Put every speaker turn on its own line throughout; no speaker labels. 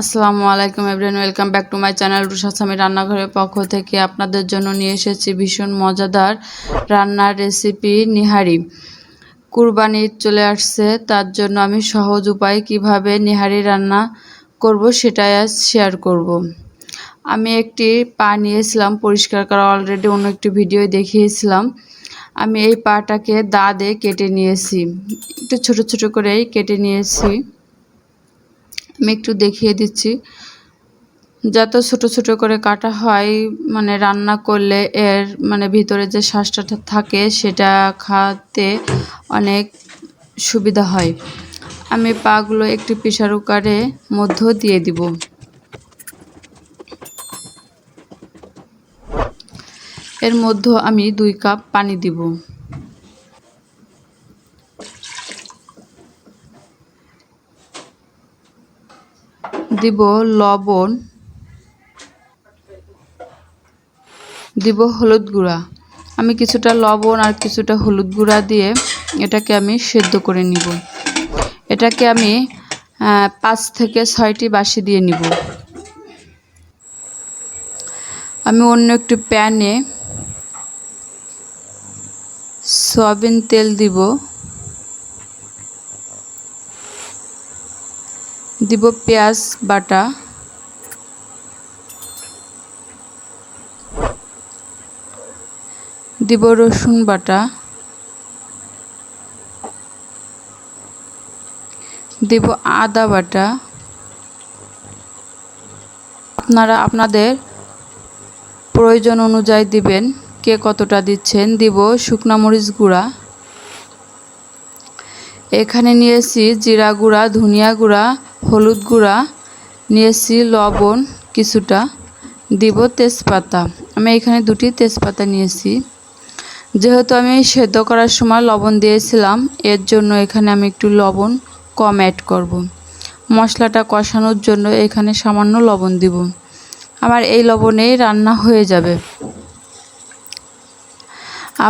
আসসালামু আলাইকুম everyone, welcome back to my channel রুশাসামি রান্নাঘরের পক্ষ থেকে আপনাদের জন্য নিয়ে এসেছি ভীষণ মজাদার রান্নার রেসিপি নিহারি। কুরবানি চলে আসছে, তার জন্য আমি সহজ উপায় কীভাবে নিহারি রান্না করব সেটাই আজ শেয়ার করব। আমি একটি পা নিয়েছিলাম, পরিষ্কার করা অলরেডি অন্য একটি ভিডিও দেখিয়েছিলাম। আমি এই পাটাকে দা দিয়ে কেটে নিয়েছি, একটু ছোট ছোট করেই কেটে নিয়েছি। আমি একটু দেখিয়ে দিচ্ছি। যত ছোট ছোট করে কাটা হয় মানে রান্না করলে এর মানে ভিতরে যে শ্বাসটা থাকে, সেটা খাতে অনেক সুবিধা হয়। আমি পাগুলো একটি প্রেশার কুকারে মধ্য দিয়ে দিব। এর মধ্যে আমি দুই কাপ পানি দিব। দিব লবণ, দিব হলুদ গুঁড়া। আমি কিছুটা লবণ আর কিছুটা হলুদ গুঁড়া দিয়ে এটাকে আমি সেদ্ধ করে নিব। এটাকে আমি পাঁচ থেকে ছয়টি বাসি দিয়ে নিব। আমি অন্য একটি প্যানে সয়াবিন তেল দিব। দিব পেঁয়াজ, বাটা। দিব রসুন বাটা। দিব আদা বাটা। আপনারা আপনাদের প্রয়োজন অনুযায়ী দিবেন, কে কতটা দিচ্ছেন। দিব শুকনা মরিচ গুঁড়া। এখানে নিয়েছি জিরা গুঁড়া, ধনিয়া গুঁড়া হলুদ গুঁড়া, নিয়েছি লবণ কিছুটা, দিব তেজপাতা। আমি এখানে দুটি তেজপাতা নিয়েছি। যেহেতু আমি সেদ্ধ করার সময় লবণ দিয়েছিলাম, এর জন্য এখানে আমি একটু লবণ কম অ্যাড করব। মশলাটা কষানোর জন্য এখানে সামান্য লবণ দিব। আমার এই লবণেই রান্না হয়ে যাবে।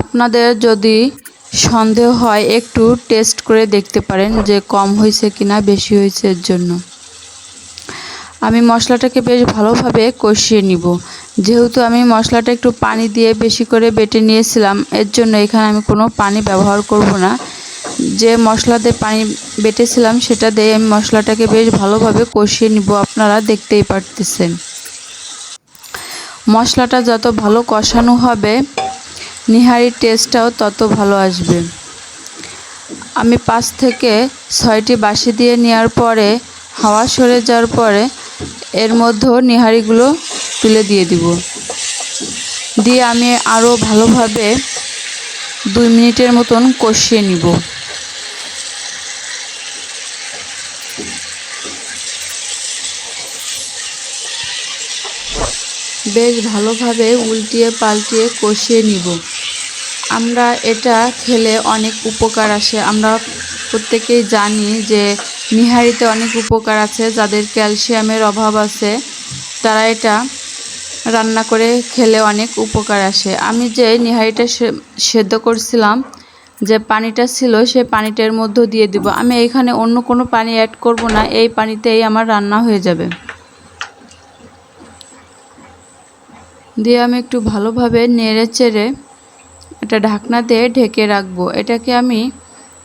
আপনাদের যদি সন্দেহ হয়, একটু টেস্ট করে দেখতে পারেন যে কম হয়েছে কিনা, বেশি হয়েছে এর জন্য। আমি মশলাটাকে বেশ ভালোভাবে কষিয়ে নিব। যেহেতু আমি মশলাটা একটু পানি দিয়ে বেশি করে বেটে নিয়েছিলাম, এর জন্য এখানে আমি কোনো পানি ব্যবহার করব না। যে মশলা দিয়ে পানি বেটেছিলাম, সেটা দিয়ে আমি মশলাটাকে বেশ ভালোভাবে কষিয়ে নিব, আপনারা দেখতেই পারতেছেন। মশলাটা যত ভালো কষানো হবে নিহারির টেস্টটাও তত ভালো আসবে। আমি পাঁচ থেকে ছয়টি বাসি দিয়ে নেওয়ার পরে, হাওয়া সরে যাওয়ার পরে, এর মধ্যেও নিহারিগুলো তুলে দিয়ে দিব। দিয়ে আমি আরও ভালোভাবে দুই মিনিটের মতন কষিয়ে নিব। বেশ ভালোভাবে উল্টিয়ে পাল্টিয়ে কষিয়ে নিব। আমরা এটা খেলে অনেক উপকার আসে। আমরা প্রত্যেকেই জানি যে নিহারিতে অনেক উপকার আছে, যাদের ক্যালসিয়ামের অভাব আছে, তারা এটা রান্না করে খেলে অনেক উপকার আসে। আমি যে নিহারিটা সেদ্ধ করছিলাম, যে পানিটা ছিল সে পানিটার মধ্যে দিয়ে দিব। আমি এখানে অন্য কোনো পানি অ্যাড করব না, এই পানিতেই আমার রান্না হয়ে যাবে। দিয়ে আমি একটু ভালোভাবে নেড়ে চেড়ে এটা ঢাকনা দিয়ে ঢেকে রাখব। এটাকে আমি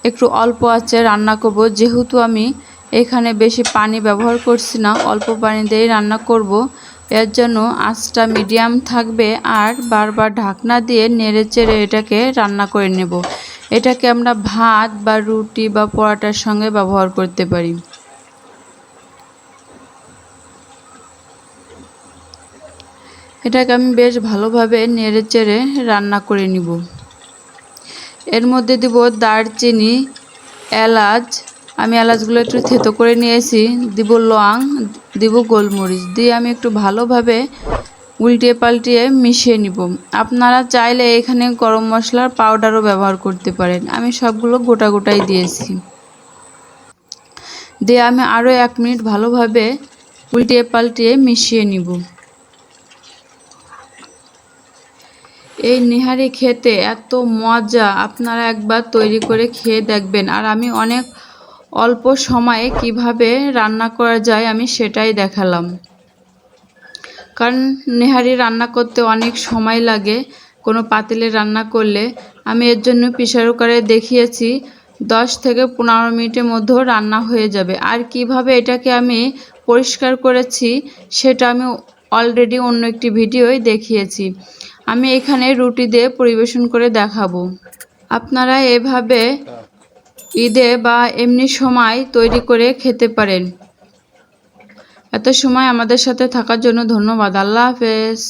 একটু অল্প আঁচে রান্না করব। যেহেতু আমি এখানে বেশি পানি ব্যবহার করছি না, অল্প পানি দিয়েই রান্না করব। এর জন্য আঁচটা মিডিয়াম থাকবে আর বারবার ঢাকনা দিয়ে নেড়ে চেড়ে এটাকে রান্না করে নেব। এটাকে আমরা ভাত বা রুটি বা পরোটার সঙ্গে ব্যবহার করতে পারি। এটাকে আমি বেশ ভালোভাবে নেড়ে চেড়ে রান্না করে নিব। এর মধ্যে দিব দারচিনি, এলাচ। আমি এলাচগুলো একটু থেতো করে নিয়েছি। দিব লং, দিব গোলমরিচ। দিয়ে আমি একটু ভালোভাবে উল্টিয়ে পাল্টিয়ে মিশিয়ে নিব। আপনারা চাইলে এখানে গরম মশলার পাউডারও ব্যবহার করতে পারেন। আমি সবগুলো গোটা গোটাই দিয়েছি। দিয়ে আমি আরও এক মিনিট ভালোভাবে উল্টিয়ে পাল্টিয়ে মিশিয়ে নিব। এই নিহারি খেতে এত মজা। আপনারা একবার তৈরি করে খেয়ে দেখবেন। আর আমি অনেক অল্প সময়ে কীভাবে রান্না করা যায় আমি সেটাই দেখালাম। কারণ নেহারি রান্না করতে অনেক সময় লাগে। কোনো পাতিলে রান্না করলে। আমি এর জন্য প্রেশার কুকারে দেখিয়েছি, দশ থেকে পনেরো মিনিটের মধ্যেও রান্না হয়ে যাবে। আর কীভাবে এটাকে আমি পরিষ্কার করেছি, সেটা আমি অলরেডি অন্য একটি ভিডিওয় দেখিয়েছি। আমি এখানে রুটি দিয়ে পরিবেশন করে দেখাবো। আপনারা এভাবে ঈদে বা এমনি সময় তৈরি করে খেতে পারেন। এত সময় আমাদের সাথে থাকার জন্য ধন্যবাদ। আল্লাহ হাফেজ।